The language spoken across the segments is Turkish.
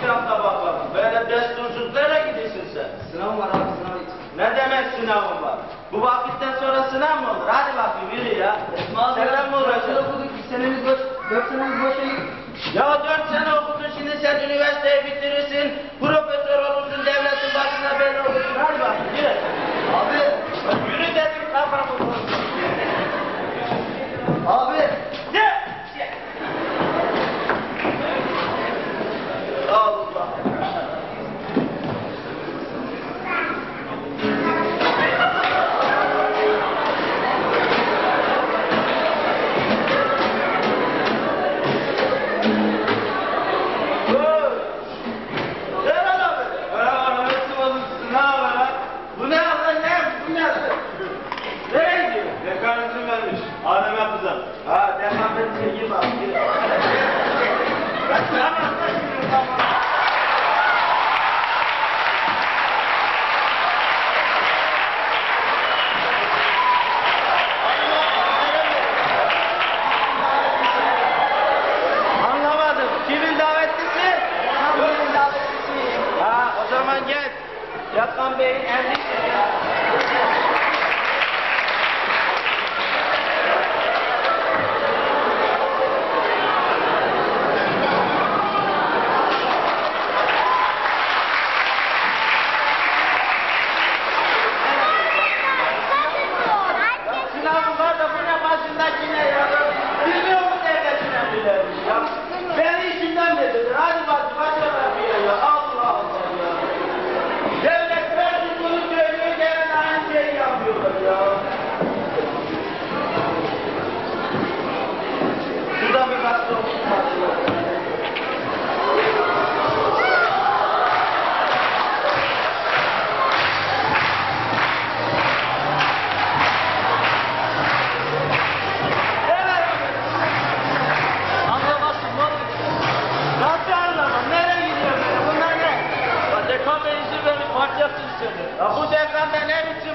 kitapta bakar. Böyle destursuzlara gidiyorsun sen. Sınav var abi sınav için. Ne demek sınavın var? Bu vakitten sonra sınav mı olur? Hadi bakayım yürü ya. Esma Senden mi uğraşacaksın? okuduk, senemiz boş, dört senemiz boş Ya dört sene okudun şimdi sen üniversiteyi bitirirsin. Yatkan Bey, Erlik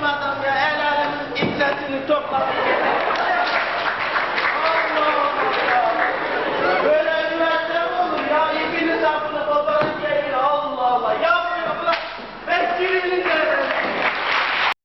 bunlardan ya el alemin iffetini toplasın.